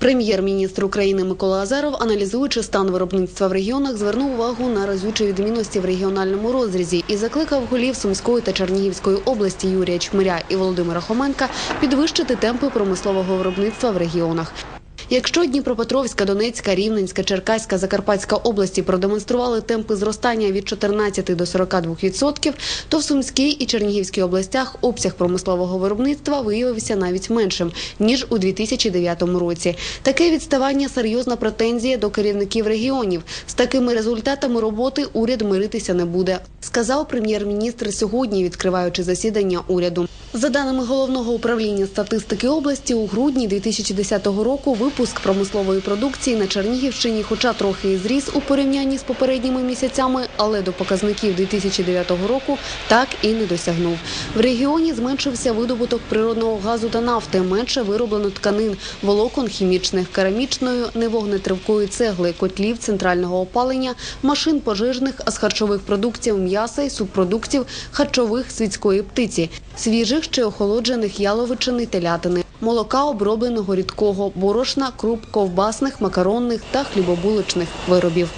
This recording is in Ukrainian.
Прем'єр-міністр України Микола Азаров, аналізуючи стан виробництва в регіонах, звернув увагу на разючі відмінності в регіональному розрізі і закликав голів Сумської та Чернігівської області Юрія Чмиря і Володимира Хоменка підвищити темпи промислового виробництва в регіонах. Якщо Дніпропетровська, Донецька, Рівненська, Черкаська, Закарпатська області продемонстрували темпи зростання від 14 до 42%, то в Сумській і Чернігівській областях обсяг промислового виробництва виявився навіть меншим ніж у 2009 році. Таке відставання серйозна претензія до керівників регіонів. З такими результатами роботи уряд миритися не буде, сказав прем'єр-міністр сьогодні, відкриваючи засідання уряду. За даними головного управління статистики області, у грудні 2010 року випуск промислової продукції на Чернігівщині, хоча трохи і зріс у порівнянні з попередніми місяцями, але до показників 2009 року так і не досягнув. В регіоні зменшився видобуток природного газу та нафти, менше вироблено тканин, волокон хімічних, керамічної, невогнетривкої цегли, котлів центрального опалення, машин пожежних, а з харчових продуктів м'яса і субпродуктів харчових світської птиці, свіжих чи охолоджених яловичини, телятини, молока обробленого рідкого, борошна, круп, ковбасних, макаронних та хлібобулочних виробів.